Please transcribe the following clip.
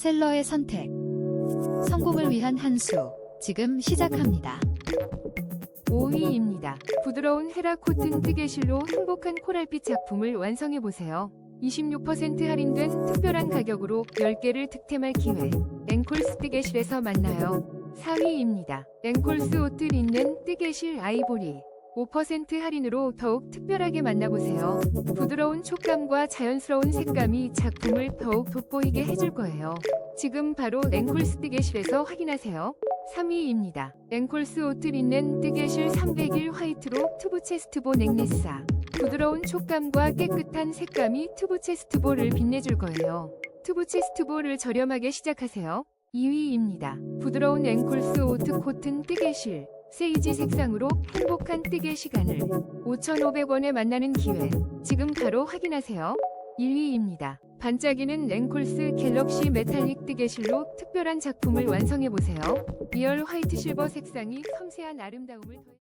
셀러의 선택. 성공을 위한 한 수. 지금 시작합니다. 5위입니다. 부드러운 헤라 코튼 뜨개실로 행복한 코랄빛 작품을 완성해보세요. 26% 할인된 특별한 가격으로 10개를 득템할 기회. 앵콜스 뜨개실에서 만나요. 4위입니다. 앵콜스 옷들 있는 뜨개실 아이보리. 5% 할인으로 더욱 특별하게 만나보세요. 부드러운 촉감과 자연스러운 색감이 작품을 더욱 돋보이게 해줄 거예요. 지금 바로 앵콜스 뜨개실에서 확인하세요. 3위입니다. 앵콜스 옷들 있는 뜨개실 301 화이트로 투브 체스트보 넥리사. 부드러운 촉감과 깨끗한 색감이 투브 체스트볼을 빛내줄 거예요. 투브 체스트볼을 저렴하게 시작하세요. 2위입니다. 부드러운 앵콜스 오트 코튼 뜨개실. 세이지 색상으로 행복한 뜨개 시간을 5,500원에 만나는 기회. 지금 바로 확인하세요. 1위입니다. 반짝이는 랭콜스 갤럭시 메탈릭 뜨개실로 특별한 작품을 완성해보세요. 리얼 화이트 실버 색상이 섬세한 아름다움을 더해